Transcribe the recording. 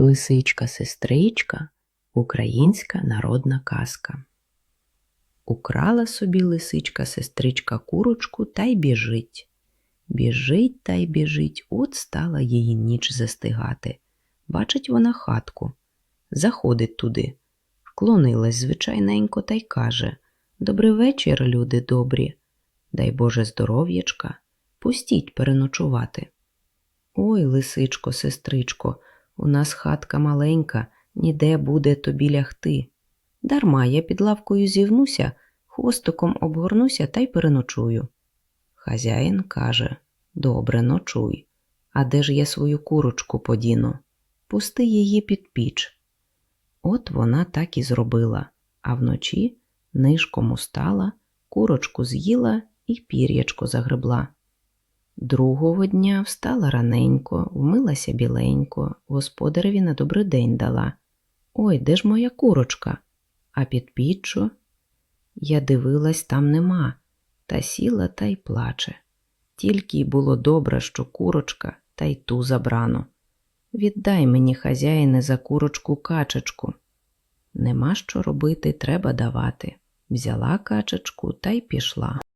Лисичка-сестричка українська народна казка. Украла собі лисичка-сестричка курочку та й біжить. Біжить та й біжить, от стала її ніч застигати. Бачить вона хатку. Заходить туди. Вклонилась звичайненько та й каже Добрий вечір, люди добрі. Дай Боже здоров'ячка, пустіть переночувати. Ой, лисичко, сестричко, у нас хатка маленька, ніде буде тобі лягти. Дарма я під лавкою зівнуся, хвостиком обгорнуся та й переночую. Хазяїн каже Добре, ночуй. А де ж я свою курочку подіну? Пусти її під піч. От вона так і зробила, а вночі нишком устала, курочку з'їла і пір'ячко загребла. Другого дня встала раненько, вмилася біленько, господареві на добрий день дала. Ой, де ж моя курочка? А під піччю? Я дивилась, там нема, та сіла та й плаче. Тільки й було добре, що курочка, та й ту забрано. Віддай мені, хазяїне, за курочку качечку. Нема що робити, треба давати. Взяла качечку та й пішла.